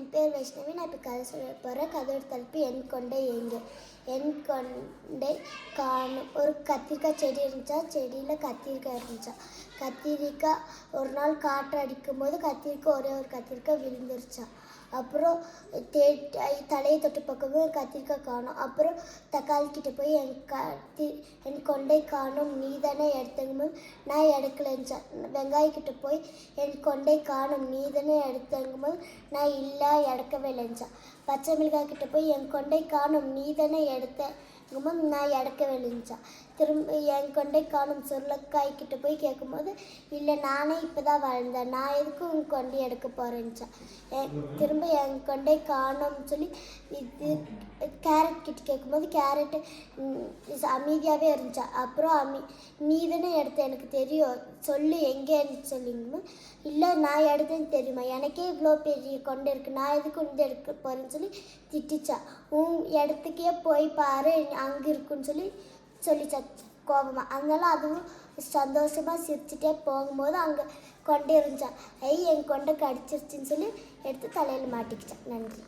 என் பேர் வைஷ்ணவி. நான் இப்போ கதை சொல்ல போகிறேன் கதையோட தலைப்பு என் கொண்டை எங்கே என் கொண்டை காணும். ஒரு கத்திரிக்காய் செடி இருந்துச்சா? செடியில் கத்திரிக்காய் இருந்துச்சா? கத்திரிக்காய் ஒரு நாள் காற்று அடிக்கும்போது கத்திரிக்காய் ஒரே ஒரு கத்திரிக்காய் விழுந்துருச்சா? அப்புறம் தே தலையை தொட்டு பார்க்கும்போது கத்திரிக்காய் காணும். அப்புறம் தக்காளி கிட்ட போய் என் கத்தி என் கொண்டை காணும். நீ தானே எடுத்தங்கும்போது நான் எடுக்கலைன்னு வெங்காயக்கிட்ட போய் என் கொண்டை காணும். நீ தானே எடுத்தங்கும்போது நான் இல்லை எடுக்கவே இல்லைஞ்சான் பச்சை மிளகாய் கிட்ட போய் என் கொண்டை காணும் நீ தானே எடுத்தங்கும்போது நான் எடுக்கவே இல்லைஞ்சா திரும்ப என் கொண்டை காணும் சுருளக்காய் கிட்ட போய் கேட்கும்போது இல்லை நானே இப்போ தான் வளர்ந்தேன் நான் எதுக்கு உன் கொண்டை எடுக்க போகிறேன்ச்சா திரும்ப என் கொண்டை காணும்னு சொல்லி இது கேரட் கிட்ட கேட்கும்போது கேரட்டு அமைதியாகவே இருந்துச்சா? அப்புறம் அமி நீ தானே எடுத்த எனக்கு தெரியும். சொல்லு எங்கேன்னு சொல்லிங்கம்மா. இல்லை நான் எடுத்தேன்னு தெரியுமா? எனக்கே இவ்வளோ பெரிய கொண்டு இருக்கு. நான் எதுக்கு கொண்டு எடுக்க போகிறேன்னு சொல்லி திட்டிச்சா. உன் இடத்துக்கே போய் பாரு அங்கே இருக்குன்னு சொல்லி சொல்லிச்சா கோபமாக அதனால அதுவும் சந்தோஷமாக சிரிச்சுட்டே போகும்போது அங்கே கொண்டே இருந்துச்சான் ஐ என் கொண்டை கடிச்சிருச்சுன்னு சொல்லி எடுத்து தலையில் மாட்டிக்கிச்சான் நன்றி.